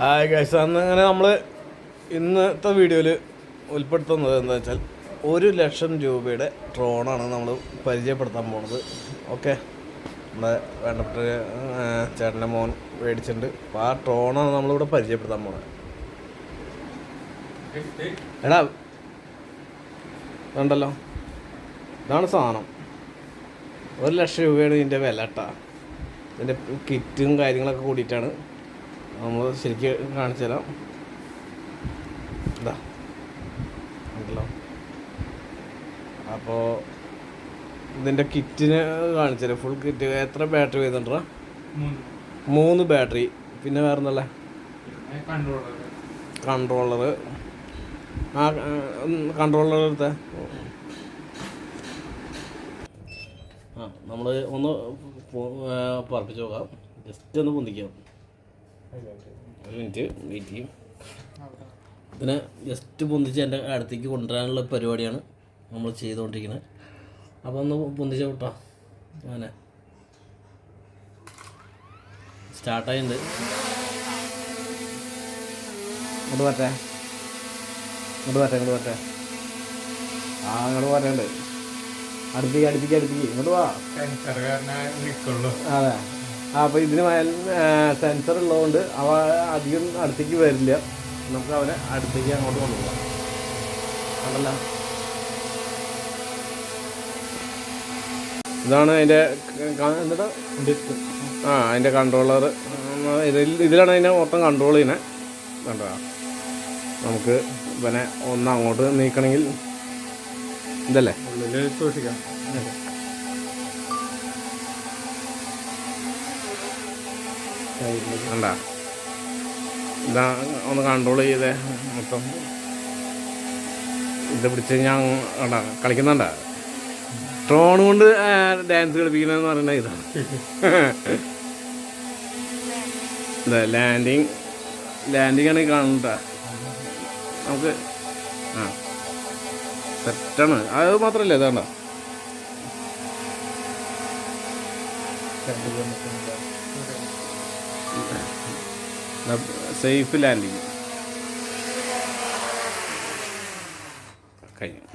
Hi guys അന്ന് അങ്ങനെ നമ്മൾ ഇന്നത്തെ വീഡിയോയിൽ ഉൾപ്പെടുത്തുന്നത് എന്താ വെച്ചാൽ ഒരു ലക്ഷം രൂപയുടെ ഡ്രോണാണ് നമ്മൾ പരിചയപ്പെടുത്താൻ പോണത്. ഓക്കെ നമ്മുടെ വേണ്ടപ്പെട്ട ചേട്ടന്റെ മോൻ മേടിച്ചിട്ടുണ്ട്. അപ്പോൾ ആ ഡ്രോണാണ് നമ്മളിവിടെ പരിചയപ്പെടുത്താൻ പോണത്. എടാ ഉണ്ടല്ലോ ഇതാണ് സാധനം. ഒരു ലക്ഷം രൂപയാണ് ഇതിന്റെ വില കേട്ടാ ഇതിന്റെ കിറ്റും കാര്യങ്ങളൊക്കെ കൂടിയിട്ടാണ് നമ്മൾ ശരിക്കും കാണിച്ചു തരാം. ഇതാ ഉണ്ടല്ലോ അപ്പോൾ ഇതിന്റെ കിറ്റിന് കാണിച്ചു തരാം. ഫുൾ കിറ്റ് എത്ര ബാറ്ററി വരുന്നുണ്ട് മൂന്ന്. ബാറ്ററി പിന്നെ വേറെ എന്തല്ലേ കൺട്രോളർ ആ കൺട്രോളർ എടുത്ത. ആ നമ്മൾ ഒന്ന് പറപ്പിച്ച് നോക്കാം. ജസ്റ്റ് ഒന്ന് പൊന്തിക്കാം. ഒരു മിനിറ്റ് വെയിറ്റ് ചെയ്യും. ഇതിനെ ജസ്റ്റ് പൊന്തിച്ച് എന്റെ അടുത്തേക്ക് കൊണ്ടുവരാനുള്ള പരിപാടിയാണ് നമ്മൾ ചെയ്തുകൊണ്ടിരിക്കുന്നത്. അപ്പോൾ ഒന്ന് പൊന്തിച്ച വിട്ടോ. അങ്ങനെ. സ്റ്റാർട്ടായിട്ടുണ്ട് ഇങ്ങോട്ട് പറ്റേ ഇങ്ങോട്ട് പറ്റേ ഇങ്ങോട്ട് പറ്റേ ആ ഇങ്ങോട്ട് പറ്റേണ്ട അടുപ്പിക്ക് അടുപ്പിക്ക് അടുപ്പിക്ക്. ഇങ്ങോട്ട് വാ. അതെ. അപ്പോൾ ഇതിന് സെൻസർ ഉള്ളതുകൊണ്ട് അവ അധികം അടുത്തേക്ക് വരില്ല. നമുക്ക് അവനെ അടുത്തേക്ക് അങ്ങോട്ട് കൊണ്ടുപോകാം. കണ്ടല്ലോ? ഇതാണ് അതിന്റെ എന്താ ആ അതിന്റെ കൺട്രോളർ ഇതിൽ ഇതിലാണ് അതിനെ മൊത്തം കൺട്രോൾ ചെയ്യുന്നത് കണ്ടോ? നമുക്ക് ഇവനെ ഒന്ന് അങ്ങോട്ട് നീക്കണമെങ്കിൽ ഇതല്ലേ? സൂക്ഷിക്കാം. കണ്ട? ഇതാ ഒന്ന് കൺട്രോൾ ചെയ്തേ. മൊത്തം ഇത് പിടിച്ച് ഞാൻ കണ്ട കളിക്കുന്നുണ്ട? ട്രോൺ കൊണ്ട് ഡാൻസ് കളിപ്പിക്കുന്നതെന്ന് പറയുന്നത് ഇതാണ് ഇതാ ലാൻഡിങ് ലാൻഡിങ് ആണ് കാണണ്ട നമുക്ക് ആ. സെറ്റാണ് അത് മാത്രമല്ല ഇതാണ്ട സേഫ് ലാൻഡിങ്. കഴിഞ്ഞു.